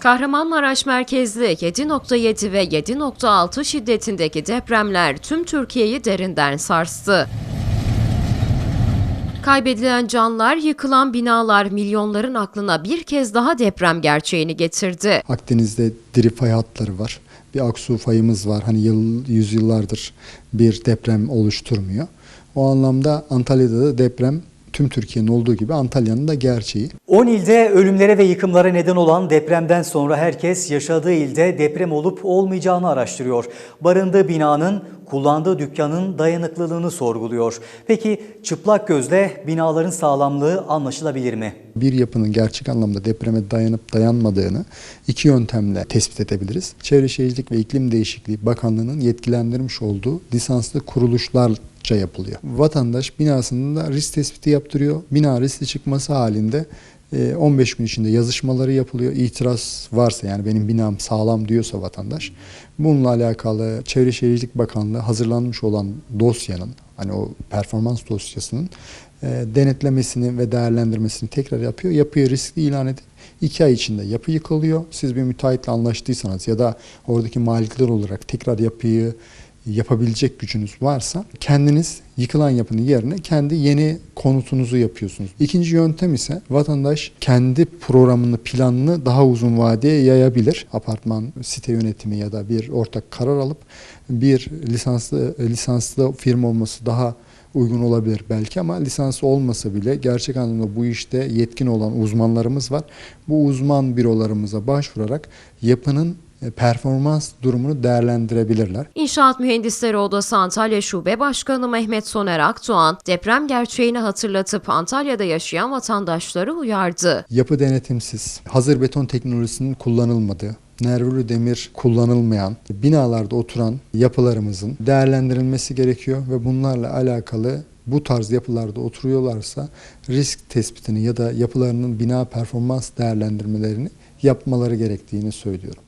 Kahramanmaraş merkezli 7.7 ve 7.6 şiddetindeki depremler tüm Türkiye'yi derinden sarstı. Kaybedilen canlar, yıkılan binalar milyonların aklına bir kez daha deprem gerçeğini getirdi. Akdeniz'de diri fay hatları var. Bir aksu fayımız var. Hani yıl, yüzyıllardır bir deprem oluşturmuyor. O anlamda Antalya'da da deprem tüm Türkiye'nin olduğu gibi Antalya'nın da gerçeği. 10 ilde ölümlere ve yıkımlara neden olan depremden sonra herkes yaşadığı ilde deprem olup olmayacağını araştırıyor. Barındığı binanın, kullandığı dükkanın dayanıklılığını sorguluyor. Peki çıplak gözle binaların sağlamlığı anlaşılabilir mi? Bir yapının gerçek anlamda depreme dayanıp dayanmadığını iki yöntemle tespit edebiliriz. Çevre Şehircilik ve İklim Değişikliği Bakanlığı'nın yetkilendirmiş olduğu lisanslı kuruluşlarca yapılıyor. Vatandaş binasında risk tespiti yaptırıyor. Bina riskli çıkması halinde 15 gün içinde yazışmaları yapılıyor. İtiraz varsa yani benim binam sağlam diyorsa vatandaş bununla alakalı Çevre Şehircilik Bakanlığı hazırlanmış olan dosyanın hani o performans dosyasının e, denetlemesini ve değerlendirmesini tekrar yapıyor. Yapıyı riskli ilan edip iki ay içinde yapı yıkılıyor. Siz bir müteahhitle anlaştıysanız ya da oradaki malikler olarak tekrar yapıyı yapabilecek gücünüz varsa kendiniz yıkılan yapının yerine kendi yeni konutunuzu yapıyorsunuz. İkinci yöntem ise vatandaş kendi programını, planını daha uzun vadeye yayabilir. Apartman, site yönetimi ya da bir ortak karar alıp bir lisanslı lisanslı firma olması daha uygun olabilir belki ama lisans olmasa bile gerçek anlamda bu işte yetkin olan uzmanlarımız var. Bu uzman bürolarımıza başvurarak yapının performans durumunu değerlendirebilirler. İnşaat Mühendisleri Odası Antalya Şube Başkanı Mehmet Soner Akdoğan deprem gerçeğini hatırlatıp Antalya'da yaşayan vatandaşları uyardı. Yapı denetimsiz, hazır beton teknolojisinin kullanılmadığı, nervürü demir kullanılmayan binalarda oturan yapılarımızın değerlendirilmesi gerekiyor ve bunlarla alakalı bu tarz yapılarda oturuyorlarsa risk tespitini ya da yapılarının bina performans değerlendirmelerini yapmaları gerektiğini söylüyorum.